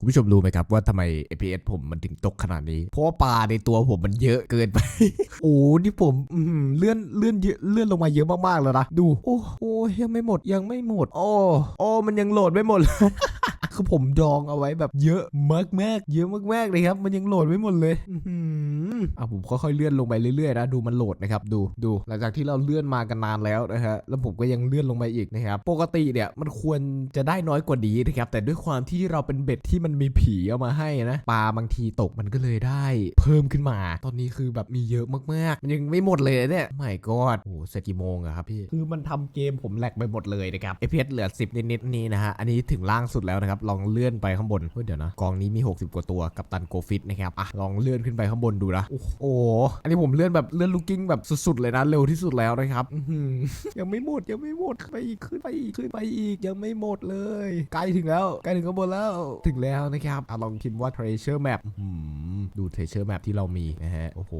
คุณผู้ชมรู้ไหมครับว่าทำไม FPS ผมมันถึงตกขนาดนี้ เพราะว่าปลาในตัวผมมันเยอะเกินไป โอ้นี่ผมอืเลื่อนเลื่อนเยอะเลื่อนลงมาเยอะมากๆแล้วนะ ดู โอ้โอ้ยังไม่หมดยังไม่หมด โอ้โอ้มันยังโหลดไม่หมดคือผมดองเอาไว้แบบเยอะมากๆเยอะมากๆเลยครับ มันยังโหลดไม่หมดเลย อื อะผมค่อยๆเลื่อนลงไปเรื่อยๆนะดูมันโหลดนะครับดูดูหลังจากที่เราเลื่อนมากันนานแล้วนะฮะแล้วผมก็ยังเลื่อนลงไปอีกนะครับปกติเนี่ยมันควรจะได้น้อยกว่านี้นะครับแต่ด้วยความที่เราเป็นเบ็ดที่มันมีผีเอามาให้นะปลาบางทีตกมันก็เลยได้ เพิ่มขึ้นมา ตอนนี้คือแบบมีเยอะมากๆมันยังไม่หมดเลยเนี่ยไม่กอดโอ้เสร็จกี่โมงอะครับพี่คือมันทำเกมผมแหลกไปหมดเลยนะครับ FPS เหลือ 10 นิดๆนี่นะฮะอันนี้ถึงล่างสุดแล้วนะครับลองเลื่อนไปข้างบนเฮ้ยเดี๋ยวนะกองนี้มี 60 กว่าตัวกับตันโกฟิตนะครับอะลองเลื่อนขึ้นไปข้างบนดูนะโอ้โห อันนี้ผมเลื่อนแบบเลื่อนลูกกิ้งแบบสุดๆเลยนะ เร็วที่สุดแล้วนะครับยังไม่หมดยังไม่หมดไปอีกขึ้นไปอีกขึ้นไปอีกยังไม่หมดเลย ใกล้ถึงแล้วใกล้ถึงข้างบนแล้วถึงแล้วนะครับอลองคิดว่า treasure map อื้ ดู treasure map ที่เรามีนะฮะ โอ้โห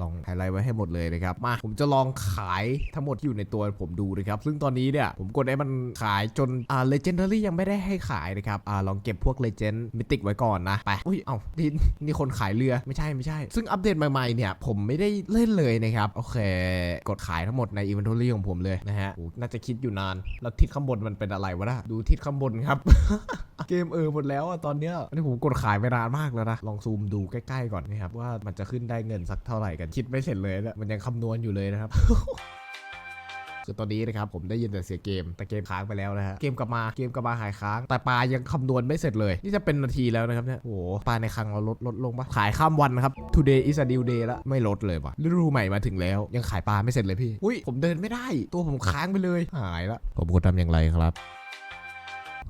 ลองไฮไลท์ไว้ให้หมดเลยนะครับ มา ผมจะลองขายทั้งหมดที่อยู่ในตัวผมดูนะครับ ซึ่งตอนนี้เนี่ย ผมกดให้มันขายจน อ่า legendary ยังไม่ได้ให้ขายนะครับ อ่า ลองเก็บพวก legend mythic ไว้ก่อนนะ ไป อุ้ย เอ้านี่นี่คนขายเรือ ไม่ใช่ไม่ใช่ ซึ่งอัปเดตใหม่ๆเนี่ย ผมไม่ได้เล่นเลยนะครับ โอเค กดขายทั้งหมดใน inventory ของผมเลยนะฮะโอ้น่าจะคิดอยู่นาน แล้วทิศข้างบนมันเป็นอะไรวะนะดูทิศข้างบนครับ เกมเออหมดแล้วอะตอนเนี้ยอันนี้ผมกดขายไปนานมากแล้วนะ ลองซูมดูใกล้ๆก่อนนะครับ ว่ามันจะขึ้นได้เงินสักเท่าไหร่กัน คิดไม่เสร็จเลยนะมันยังคำนวณอยู่เลยนะครับ คือตอนนี้นะครับผมได้ยินแต่เสียงเกมแต่เกมค้างไปแล้วนะฮะเกมกลับมาเกมกลับมาหายค้าง แต่ปลายังคำนวณไม่เสร็จเลย นี่จะเป็นนาทีแล้วนะครับเนี่ยโอ้โหปลาในคลังเราลดลดลงปะขายข้ามวันนะครับ today is a new day ล้วไม่ลดเลยว่ะฤดูใหม่มาถึงแล้ว ยังขายปลาไม่เสร็จเลยพี่อุ้ยผมเดินไม่ได้ ตัวผมค้างไปเลยหายละผมควรทำอย่างไรครับ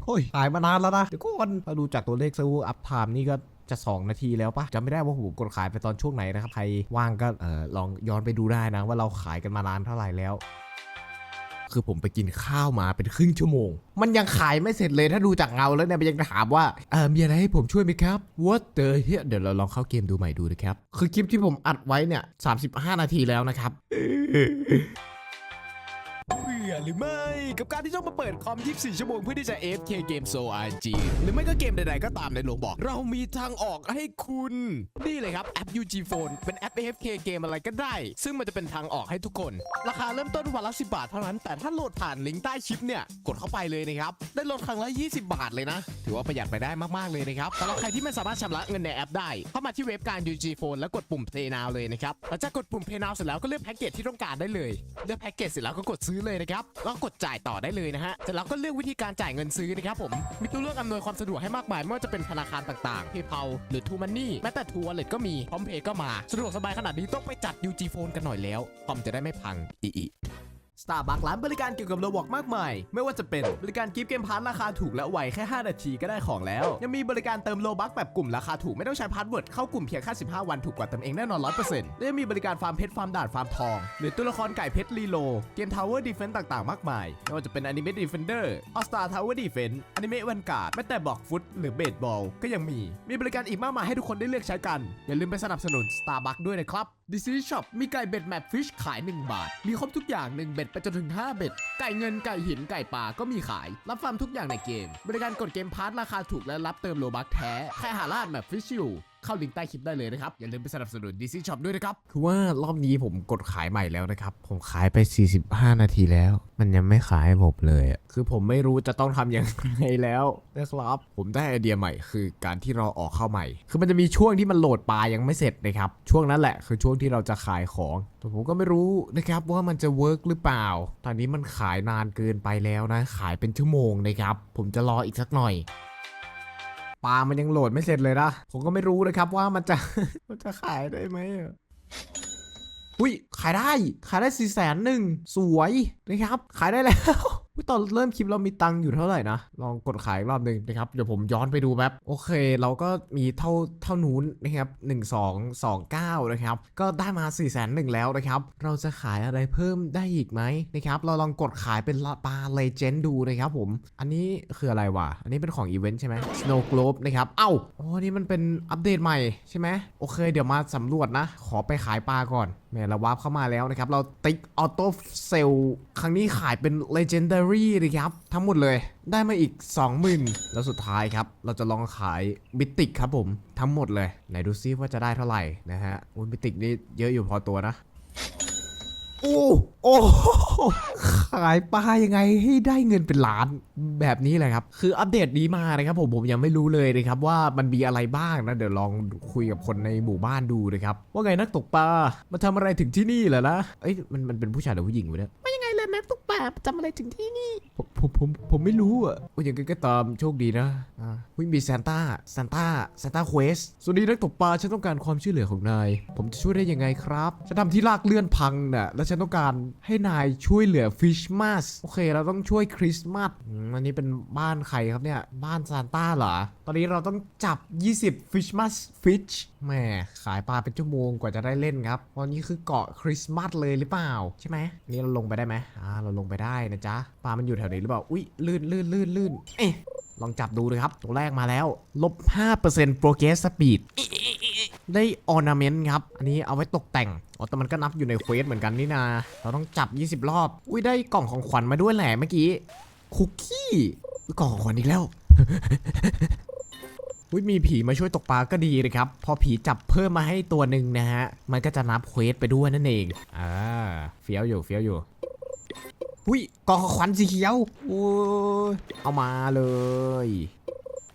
โอ้ยหายมานานแล้วนะ เดี๋ยวก่อนถ้าดูจากตัวเลขซื้ออัพไทม์นี่ก็จะ 2 นาทีแล้วปะจำไม่ได้ว่าผมกดขายไปตอนช่วงไหนนะครับ ใครว่างก็เออลองย้อนไปดูได้นะ ว่าเราขายกันมานานเท่าไหร่แล้ว คือผมไปกินข้าวมาเป็นครึ่งชั่วโมง มันยังขายไม่เสร็จเลยถ้าดูจากเงาแล้วเนี่ยมันยังถามว่าเออมีอะไรให้ผมช่วยไหมครับ What the hell เดี๋ยวเราลองเข้าเกมดูใหม่ดูนะครับ คือคลิปที่ผมอัดไว้เนี่ย35 นาทีแล้วนะครับ เบื่อหรือไม่กับการที่ต้องมาเปิดคอม 24 ชั่วโมงเพื่อที่จะ F K เกม Soul RG หรือไม่ก็เกมใดๆก็ตามในโลบอก เรามีทางออกให้คุณ นี่เลยครับแอป UG Phone เป็นแอป F K เกมอะไรก็ได้ ซึ่งมันจะเป็นทางออกให้ทุกคน ราคาเริ่มต้นวันละ 10 บาทเท่านั้น แต่ถ้าโหลดผ่านลิงก์ใต้คลิปเนี่ย กดเข้าไปเลยนะครับ ได้ลดครั้งละ 20 บาทเลยนะ ถือว่าประหยัดไปได้มากๆเลยนะครับสำหรับใครที่ไม่สามารถชำระเงินในแอปได้ เข้ามาที่เว็บการ UG Phone แล้วกดปุ่ม Pay Now เลยนะครับหลังจากกดปุ่ม Pay Now เสร็จแล้วก็เลือกแพ็กเกจที่ต้องการได้เลยเลือกแพ็กเกจเสร็จแล้วก็กดซื้อเลยนะครับแล้วก็กดจ่ายต่อได้เลยนะฮะเสร็จแล้วก็เลือกวิธีการจ่ายเงินซื้อนะครับผมมีตัวเลือกอำนวยความสะดวกให้มากมายไม่ว่าจะเป็นธนาคารต่างๆ PayPal หรือ True Money แม้แต่ True Wallet ก็มีพร้อมเพย์ก็มาสะดวกสบายขนาดนี้ต้องไปจัด UG Phone กันหน่อยแล้วคอมจะได้ไม่พังอีอี Starbucks ร้านบริการเกี่ยวกับโรบอกมากมาย ไม่ว่าจะเป็นบริการกิฟต์เกมพาร์ทราคาถูกและไวแค่ 5 นาทีก็ได้ของแล้ว ยังมีบริการเติมโลบักแบบกลุ่มราคาถูกไม่ต้องใช้พาสเวิร์ดเข้ากลุ่มเพียงแค่15 วันถูกกว่าเติมเองแน่นอน100%และยังมีบริการฟาร์มเพชรฟาร์มด่านฟาร์มทองหรือตัวละครไก่เพชรรีโลเกมทาวเวอร์ดีเฟนต์ต่างๆ มากมายไม่ว่าจะเป็นอนิเมะดีเฟนเดอร์ออสตาทาวเวอร์ดีเฟนต์อนิเมะวันการ์ดแม้แต่บอกฟุตหรือเบสบอลก็ยังมีมีบริการอีกมากมายให้ทุกคนได้เลือกใช้กันอย่าลืมไปสนับสนุน Starbucks ด้วยนะครับ d i s n e y Shop มีไก่เบ็ดแมปฟิชขาย 1 บาท มีครบทุกอย่าง1เบ็ดไปจนถึง 5 เบ็ด ไก่เงินไก่หินไก่ป่าก็มีขาย รับฟาร์มทุกอย่างในเกม บริการกดเกมพาร์ทราคาถูกและรับเติมโลบัคแท้ ใครหาราดแบบฟิชชิล เข้าลิงก์ใต้คลิปได้เลยนะครับ อย่าลืมไปสนับสนุน d i s n e y Shop ด้วยนะครับ คือว่ารอบนี้ผมกดขายใหม่แล้วนะครับ ผมขายไป 45 นาทีแล้ว มันยังไม่ขายให้ผมเลยอะคือผมไม่รู้จะต้องทำยังไงแล้วนะครับ ผมได้ไอเดียใหม่คือการที่เราออกเข้าใหม่ คือมันจะมีช่วงที่มันโหลดปลายังไม่เสร็จนะครับ ช่วงนั้นแหละคือช่วงที่เราจะขายของแต่ผมก็ไม่รู้นะครับว่ามันจะเวิร์กหรือเปล่า ตอนนี้มันขายนานเกินไปแล้วนะ ขายเป็นชั่วโมงนะครับ ผมจะรออีกสักหน่อย ปลามันยังโหลดไม่เสร็จเลยนะ ผมก็ไม่รู้นะครับว่ามันจะ มันจะขายได้ไหมอุ้ยขายได้ ขายได้สี่แสนหนึ่งสวยนะครับ ขายได้แล้ว ตอนเริ่มคลิปเรามีตังค์อยู่เท่าไหร่นะ ลองกดขายรอบหนึ่งนะครับ เดี๋ยวผมย้อนไปดูแป๊บ โอเค เราก็มีเท่าเท่านู้นนะครับ1 2 2 9นะครับ ก็ได้มา4 0 0 0 0 0แล้วนะครับ เราจะขายอะไรเพิ่มได้อีกไหมนะครับ เราลองกดขายเป็นปลาเลเจนด์ดูนะครับผม อันนี้คืออะไรวะ อันนี้เป็นของอีเวนต์ใช่ไหม Snow Globe นะครับ เอ้า อ๋อ นี่มันเป็นอัปเดตใหม่ใช่ไหมโอเค เดี๋ยวมาสำรวจนะ ขอไปขายปลาก่อน ม่เราวาร์ปเข้ามาแล้วนะครับ เราติ๊กออโต้เซลครั้งนี้ขายเป็น Legendary นะครับ ทั้งหมดเลยได้มาอีก 20,000 แล้วสุดท้ายครับ เราจะลองขายบิติกครับผม ทั้งหมดเลย ไหนดูซิว่าจะได้เท่าไหร่นะฮะอุ้ยบิติกนี่เยอะอยู่พอตัวนะ อ้โอ้ขายปลายังไงให้ได้เงินเป็นล้านแบบนี้แหละครับ คืออัปเดตนี้มานะครับผมผมยังไม่รู้เลยนะครับว่ามันมีอะไรบ้างนะ เดี๋ยวลองคุยกับคนในหมู่บ้านดูนะครับ ว่าไงนักตกปลามาทำอะไรถึงที่นี่เหรอนะเอ้ยมันมันเป็นผู้ชายหรือผู้หญิงวะเนี่ยไม่ยังไงเลยนักตกปลาทำอะไรถึงที่นี่ ผมผมผมผมไม่รู้อะว่าอย่างไงก็ตามโชคดีนะอ่าวิมีซานต้าซานต้าซานต้าเควสสวัสดีนักตกปลาฉันต้องการความช่วยเหลือของนาย ผมจะช่วยได้ยังไงครับฉันทำที่ลากเลื่อนพังน่ะแล้วฉันต้องการให้นายช่วยเหลือฟิชมาสโอเค เราต้องช่วยคริสต์มาสอันนี้เป็นบ้านใครครับเนี่ยบ้านซานต้าเหรอตอนนี้เราต้องจับ 20ฟิชมาสฟิชแหมขายปลาเป็นชั่วโมงกว่าจะได้เล่นครับวันนี้คือเกาะคริสต์มาสเลยหรือเปล่า ใช่ไหมนี่เราลงไปได้ไหมอ่าเราลงไปได้นะจ๊ะปลามันอยู่แถวนี้หรือเปล่า อุ้ยลื่นลื่นลื่นลื่นเอ๊ะลองจับดูเลยครับ ตัวแรกมาแล้วลบ5% progress speed ได้ ornament ครับ อันนี้เอาไว้ตกแต่ง อ๋อ แต่มันก็นับอยู่ในเควสเหมือนกันนี่นา เราต้องจับ 20 รอบ อุ้ย ได้กล่องของขวัญมาด้วยแหละเมื่อกี้ คุกกี้อุ๊ยกล่องของขวัญอีกแล้ว อุ้ย มีผีมาช่วยตกปลาก็ดีเลยครับ พอผีจับเพิ่มมาให้ตัวหนึ่งนะฮะ มันก็จะนับเควสไปด้วยนั่นเอง อ่า เฟี้ยวอยู่ เฟี้ยวอยู่ อุ้ยกล่องขวัญสีเขียวโอ้ยเอามาเลย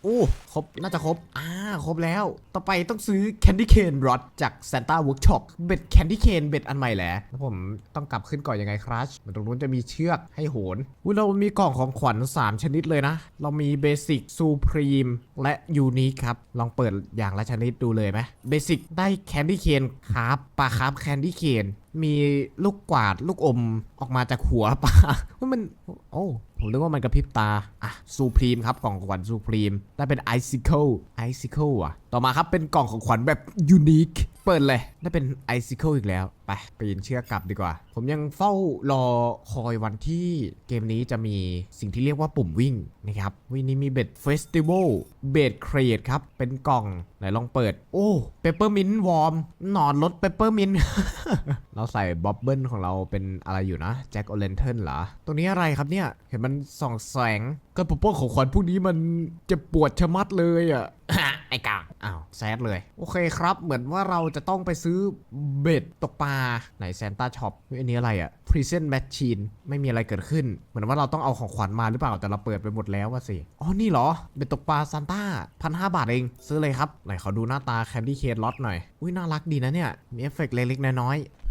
โอ้ครบ น่าจะครบ อ่า ครบแล้ว ต่อไปต้องซื้อ Candy Cane Rod จาก Santa Workshop เบ็ด Candy Cane เบ็ดอันใหม่แหละแล้วผมต้องกลับขึ้นก่อนยังไงครับมันตรงนู้นจะมีเชือกให้โหนอุ้ยเรามีกล่องของขวัญ 3 ชนิดเลยนะ เรามี Basic Supreme และ Unique ครับ ลองเปิดอย่างละชนิดดูเลยไหม Basic ได้ Candy Cane ครับปลาครับ Candy Cane มีลูกกวาดลูกอมออกมาจากหัวปลาว่ามัน โอ้ผมนึกว่ามันกระพริบตา อะซูพรีมครับกล่องของขวัญซูพรีมได้เป็นไอซิเคิลไอซิเคิลอะ ต่อมาครับเป็นกล่องของขวัญแบบยูนิคเปิดเลยได้เป็นไอซิเคิลอีกแล้ว ไปปีนเชือกกลับดีกว่า ผมยังเฝ้ารอคอยวันที่เกมนี้จะมีสิ่งที่เรียกว่าปุ่มวิ่งนะครับวันนี้มีเบ็ดเฟสติวัลเบ็ดเครดครับ เป็นกล่อง ไหนลองเปิด โอ้เปเปอร์มินต์วอร์มหนอนรถเปเปอร์มินต์เราใส่บ๊อบเบิลของเราเป็นอะไรอยู่นะแจ็คโอเลนเทิลเหรอตัวนี้อะไรครับเนี่ย เห็นมันส่องแสงการปกป้องของขวัญพวกนี้มันจะปวดชะมัดเลยอะ ไอ้กางอ้าวแซดเลย โอเคครับ เหมือนว่าเราจะต้องไปซื้อเบ็ดตกปลาไหนแซนต้าช็อปอันนี้อะไรอะ Present Machine ไม่มีอะไรเกิดขึ้น เหมือนว่าเราต้องเอาของขวัญมาหรือเปล่าแต่เราเปิดไปหมดแล้วว่าสิ อ๋อ นี่เหรอ เบ็ดตกปลาซานต้าพันห้าบาทเอง ซื้อเลยครับ ไหนขอดูหน้าตา Candy Cane Lot หน่อย อุ้ยน่ารักดีนะเนี่ย มีเอฟเฟกต์เล็กๆน้อยๆ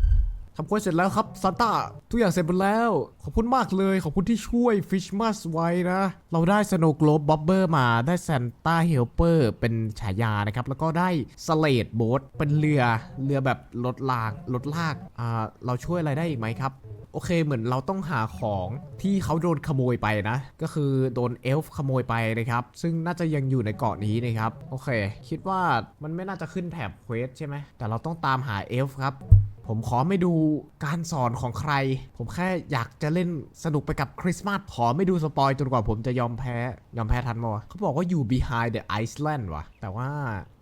ทำควสเสร็จแล้วครับซานต้าทุกอย่างเสร็จหมดแล้ว ขอบคุณมากเลย ขอบคุณที่ช่วยฟิชมัสไว้นะ เราได้สโนว์ l ลบบ็อบเบอร์มาได้ซานต้าเฮลเปอร์เป็นฉายานะครับ แล้วก็ได้สเลดโบ๊ทเป็นเรือเรือแบบรถลากรถลากอ่าเราช่วยอะไรได้อีกไหมครับโอเคเหมือนเราต้องหาของที่เขาโดนขโมยไปนะ ก็คือโดนเอลฟ์ขโมยไปนะครับ ซึ่งน่าจะยังอยู่ในเกาะนี้นะครับ โอเค คิดว่ามันไม่น่าจะขึ้นแถบเควสใช่ไหมแต่เราต้องตามหาเอลฟ์ครับผมขอไม่ดูการสอนของใคร ผมแค่อยากจะเล่นสนุกไปกับคริสต์มาสขอไม่ดูสปอยจนกว่าผมจะยอมแพ้ ยอมแพ้ทันมั้วะเขาบอกว่าอยู่ behind the Iceland วะแต่ว่า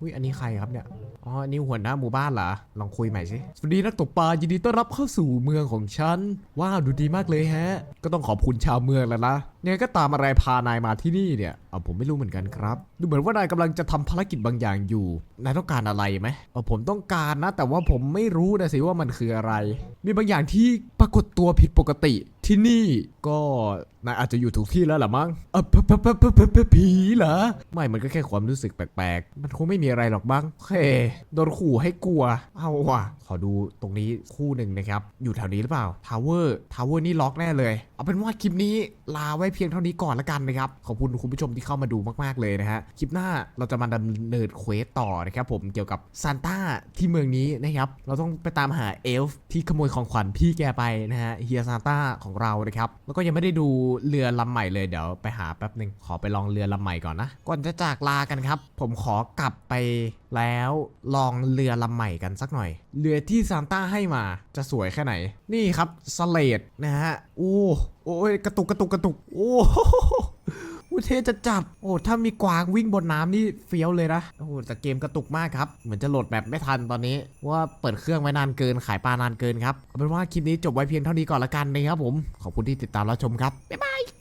อุ้ยอันนี้ใครครับเนี่ย อ๋อ อันนี่หัวหน้าหมู่บ้านเหรอ ลองคุยใหม่สิ สวัสดีนักตกปลายินดีต้อนรับเข้าสู่เมืองของฉัน ว้าวดูดีมากเลยแฮะ ก็ต้องขอบคุณชาวเมืองแล้วนะเนี่ยก็ตามอะไรพานายมาที่นี่เนี่ยเอาผมไม่รู้เหมือนกันครับ ดูเหมือนว่านายกำลังจะทำภารกิจบางอย่างอยู่ นายต้องการอะไรไหมเออผมต้องการนะ แต่ว่าผมไม่รู้นะสิว่ามันคืออะไร มีบางอย่างที่ปรากฏตัวผิดปกติ ที่นี่ก็นายอาจจะอยู่ถูกที่แล้วล่ะมั้งเออพพพพพผีเหรอ ไม่ มันก็แค่ความรู้สึกแปลกๆ มันคงไม่มีอะไรหรอกบ้างโอเคโดนขู่ให้กลัว เอาว่ะ ขอดูตรงนี้คู่หนึ่งนะครับ อยู่แถวนี้หรือเปล่า ทาวเวอร์ ทาวเวอร์นี่ล็อกแน่เลย เอาเป็นว่าคลิปนี้ลาไว้เพียงเท่านี้ก่อนละกันนะครับ ขอบคุณคุณผู้ชมที่เข้ามาดูมากๆเลยนะฮะ คลิปหน้าเราจะมาดำเนินเควสต่อนะครับผม เกี่ยวกับซานต้าที่เมืองนี้นะครับ เราต้องไปตามหาเอลฟ์ที่ขโมยของขวัญพี่แกไปนะฮะ เฮียซานต้าของเรานะครับแล้วก็ยังไม่ได้ดูเรือลำใหม่เลยเดี๋ยวไปหาแป๊บหนึ่งขอไปลองเรือลำใหม่ก่อนนะก่อนจะจากลากันครับ ผมขอกลับไปแล้วลองเรือลำใหม่กันสักหน่อย เรือที่ซานต้าให้มาจะสวยแค่ไหน นี่ครับสเลดนะฮะโอ้โอ้ยกระตุกกระตุกกระตุกโอ้ เทจะจัด โอ้ถ้ามีกวางวิ่งบนน้ำนี่เฟี้ยวเลยนะโอ้แต่เกมกระตุกมากครับ เหมือนจะโหลดแบบไม่ทันตอนนี้ ว่าเปิดเครื่องไว้นานเกินขายปลานานเกินครับเอาเป็นว่าคลิปนี้จบไว้เพียงเท่านี้ก่อนละกันนะครับผมขอบคุณที่ติดตามรับชมครับบ๊ายบาย